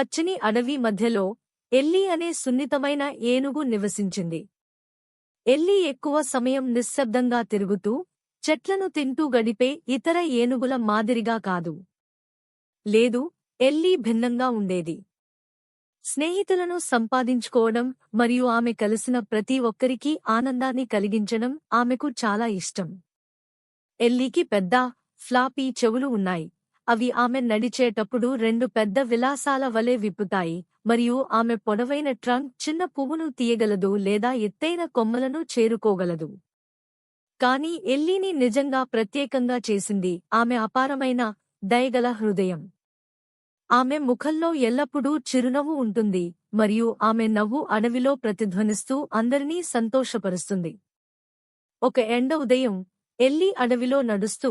పచ్చని అడవి మధ్యలో ఎల్లి అనే సున్నితమైన ఏనుగు నివసించింది. ఎల్లి ఎక్కువ సమయం నిశ్శబ్దంగా తిరుగుతూ చెట్లను తింటూ గడిపే ఇతర ఏనుగుల మాదిరిగా కాదు. లేదు ఎల్లి భిన్నంగా ఉండేది. స్నేహితులను సంపాదించుకోవడం మరియు ఆమె కలిసిన ప్రతి ఒక్కరికీ ఆనందాన్ని కలిగించడం ఆమెకు చాలా ఇష్టం. ఎల్లీకి పెద్ద ఫ్లాపీ చెవులు ఉన్నాయి. అవి ఆమె నడిచేటప్పుడు రెండు పెద్ద విలాసాల వలె విప్పుతాయి మరియు ఆమె పొడవైన ట్రంక్ చిన్న పువ్వును తీయగలదు లేదా ఎత్తైన కొమ్మలను చేరుకోగలదు. కాని ఎల్లీని నిజంగా ప్రత్యేకంగా చేసింది ఆమె అపారమైన దయగల హృదయం. ఆమె ముఖంలో ఎల్లప్పుడూ చిరునవ్వు ఉంటుంది మరియు ఆమె నవ్వు అడవిలో ప్రతిధ్వనిస్తూ అందరినీ సంతోషపరుస్తుంది. ఒక ఎండ ఉదయం ఎల్లి అడవిలో నడుస్తూ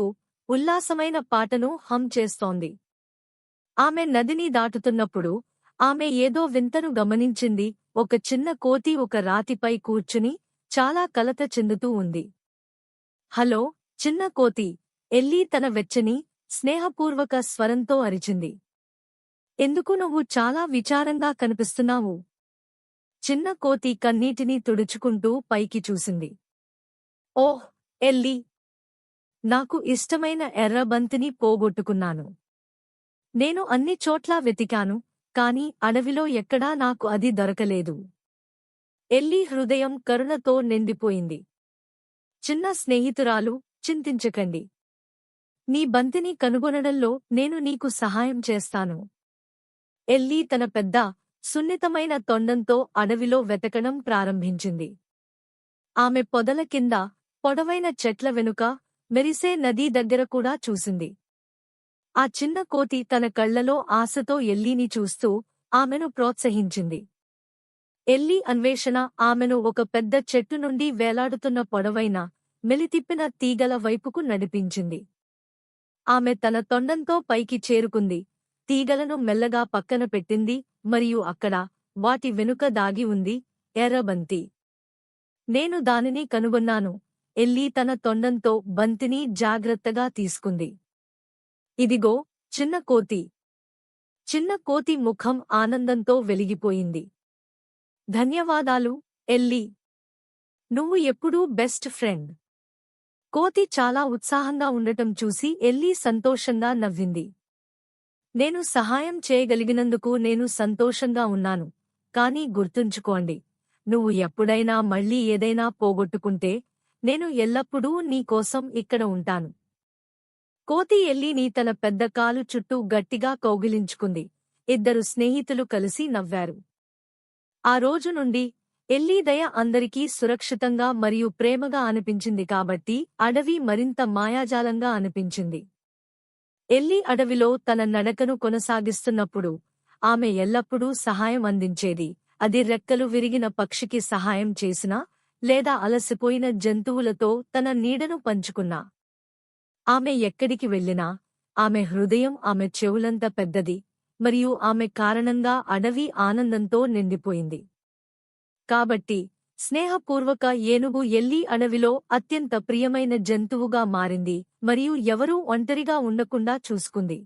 ఉల్లాసమైన పాటను హం చేస్తోంది. ఆమె నదిని దాటుతున్నప్పుడు ఆమె ఏదో వింతను గమనించింది. ఒక చిన్న కోతి ఒక రాతిపై కూర్చుని చాలా కలత చెందుతూ ఉంది. హలో చిన్న కోతి ఎల్లీ తన వెచ్చని స్నేహపూర్వక స్వరంతో అరిచింది. ఎందుకు నువ్వు చాలా విచారంగా కనిపిస్తున్నావు? చిన్న కోతి కన్నీటిని తుడుచుకుంటూ పైకి చూసింది. ఓహ్ ఎల్లీ నాకు ఇష్టమైన ఎర్రబంతిని పోగొట్టుకున్నాను. నేను అన్ని చోట్లా వెతికాను కాని అడవిలో ఎక్కడా నాకు అది దొరకలేదు. ఎల్లీ హృదయం కరుణతో నిండిపోయింది. చిన్న స్నేహితురాలు చింతించకండి. నీ బంతిని కనుగొనడంలో నేను నీకు సహాయం చేస్తాను. ఎల్లీ తన పెద్ద సున్నితమైన తొండంతో అడవిలో వెతకడం ప్రారంభించింది. ఆమె పొదల కింద పొడవైన చెట్ల వెనుక మెరిసే నదీ దగ్గర కూడా చూసింది. ఆ చిన్న కోతి తన కళ్ళలో ఆశతో ఎల్లీని చూస్తూ ఆమెను ప్రోత్సహించింది. ఎల్లీ అన్వేషణ ఆమెను ఒక పెద్ద చెట్టు నుండి వేలాడుతున్న పొడవైన మెలితిప్పిన తీగల వైపుకు నడిపించింది. ఆమె తన తొండంతో పైకి చేరుకుంది. తీగలను మెల్లగా పక్కన పెట్టింది మరియు అక్కడ వాటి వెనుక దాగి ఉంది ఎర్రబంతి. నేను దానిని కనుగొన్నాను. ఎల్లీ తన తొండంతో బంతిని జాగ్రత్తగా తీసుకుంది. ఇదిగో చిన్న కోతి. చిన్న కోతి ముఖం ఆనందంతో వెలిగిపోయింది. ధన్యవాదాలు ఎల్లీ. నువ్వు ఎప్పుడూ బెస్ట్ ఫ్రెండ్. కోతి చాలా ఉత్సాహంగా ఉండటం చూసి ఎల్లీ సంతోషంగా నవ్వింది. నేను సహాయం చేయగలిగినందుకు నేను సంతోషంగా ఉన్నాను. కానీ గుర్తుంచుకోండి నువ్వు ఎప్పుడైనా మళ్ళీ ఏదైనా పోగొట్టుకుంటే నేను ఎల్లప్పుడూ నీకోసం ఇక్కడ ఉంటాను. కోతి ఎల్లీని తన పెద్ద కాలు చుట్టూ గట్టిగా కౌగిలించుకుంది. ఇద్దరు స్నేహితులు కలిసి నవ్వారు. ఆ రోజు నుండి ఎల్లీ దయ అందరికీ సురక్షితంగా మరియు ప్రేమగా అనిపించింది కాబట్టి అడవి మరింత మాయాజాలంగా అనిపించింది. ఎల్లి అడవిలో తన నడకను కొనసాగిస్తున్నప్పుడు ఆమె ఎల్లప్పుడూ సహాయం అందించేది. అది రెక్కలు విరిగిన పక్షికి సహాయం చేసినా లేదా అలసిపోయిన జంతువులతో తన నీడను పంచుకున్నా. ఆమె ఎక్కడికి వెళ్ళినా ఆమె హృదయం ఆమె చెవులంత పెద్దది మరియు ఆమె కారణంగా అడవి ఆనందంతో నిండిపోయింది. కాబట్టి స్నేహపూర్వక ఏనుగు ఎల్లి అడవిలో అత్యంత ప్రియమైన జంతువుగా మారింది మరియు ఎవరూ ఒంటరిగా ఉండకుండా చూసుకుంది.